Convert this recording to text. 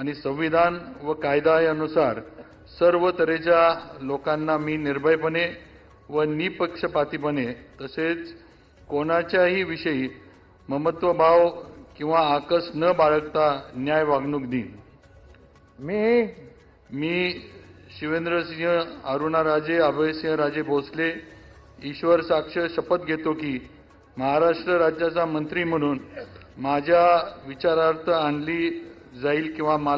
आणि संविधान व कायदा यानुसार सर्व तऱ्हेच्या लोकांना मी निर्भयपणे व निपक्षपातीपणे तसेच कोणाच्याही विषयी ममत्वभाव किंवा आकस न बाळगता न्याय वागणूक देईन. मी? मी शिवेंद्रसिंह अरुणाराजे अभयसिंह राजे भोसले ईश्वर साक्ष शपथ घेतो की महाराष्ट्र राज्याचा मंत्री म्हणून माझ्या विचारार्थ आणली जाईल किंवा मला